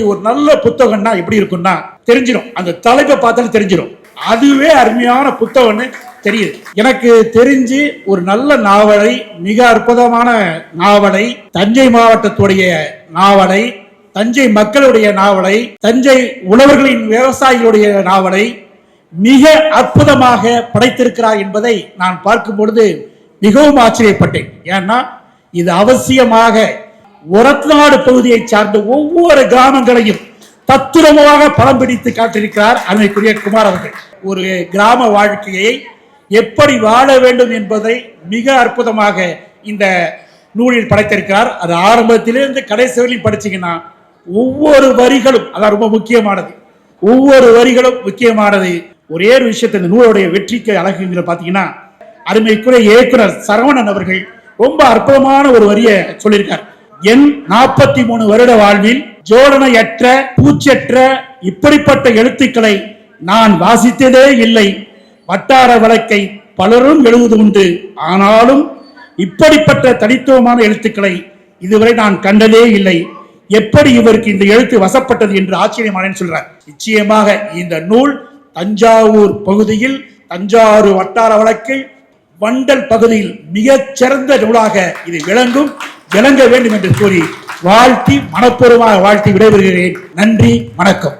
ஒரு நல்ல புத்தகம்னா எப்படி இருக்கும்னா தெரிஞ்சிடும் அந்த தலைப்பை பார்த்தாலும் தெரிஞ்சிடும் அதுவே அருமையான புத்தகம்னு தெரியுது. எனக்கு தெரிஞ்சு ஒரு நல்ல நாவலை மிக அற்புதமான நாவலை தஞ்சை மாவட்டத்துடைய நாவலை தஞ்சை மக்களுடைய நாவலை தஞ்சை உழவர்களின் விவசாயிகளுடைய நாவலை மிக அற்புதமாக படைத்திருக்கிறார் என்பதை நான் பார்க்கும் பொழுது மிகவும் ஆச்சரியப்பட்டேன். ஏன்னா இது அவசியமாக ஒரத்நாடு பகுதியை சார்ந்த ஒவ்வொரு கிராமங்களையும் தத்துரமாக படம் பிடித்து காட்டியிருக்கிறார் அருமைக்குரிய குமார் அவர்கள். ஒரு கிராம வாழ்க்கையை எப்படி வாழ வேண்டும் என்பதை மிக அற்புதமாக இந்த நூலில் படைத்திருக்கிறார். அது ஆரம்பத்திலிருந்து கடைசி வரையிலும் படிச்சீங்கன்னா ஒவ்வொரு வரிகளும் அதான் ரொம்ப முக்கியமானது ஒவ்வொரு வரிகளும் முக்கியமானது. ஒரே ஒரு விஷயத்தை இந்த நூலுடைய வெற்றிக்கு அழகுங்கிற பார்த்தீங்கன்னா அருமைக்குரிய இயக்குனர் சரவணன் அவர்கள் ரொம்ப அற்புதமான ஒரு வரியை சொல்லியிருக்கார். என் நாற்பத்தி மூணு வருட வாழ்வில் ஜோடனையற்ற பூச்சற்ற இப்படிப்பட்ட எழுத்துக்களை நான் வாசித்ததே இல்லை. வட்டார வழக்கை பலரும் எழுவது உண்டு. ஆனாலும் இப்படிப்பட்ட தனித்துவமான எழுத்துக்களை இதுவரை நான் கண்டதே இல்லை. எப்படி இவருக்கு இந்த எழுத்து வசப்பட்டது என்று ஆச்சரியமானேன்னு சொல்றார். நிச்சயமாக இந்த நூல் தஞ்சாவூர் பகுதியில் தஞ்சாவூர் வட்டார வழக்கில் வண்டல் பகுதியில் மிகச் சிறந்த நூலாக இது விளங்கும். விளங்க வேண்டும் என்று கூறி வாழ்த்தி மனப்பூர்வமாக வாழ்த்தி விடைபெறுகிறேன். நன்றி வணக்கம்.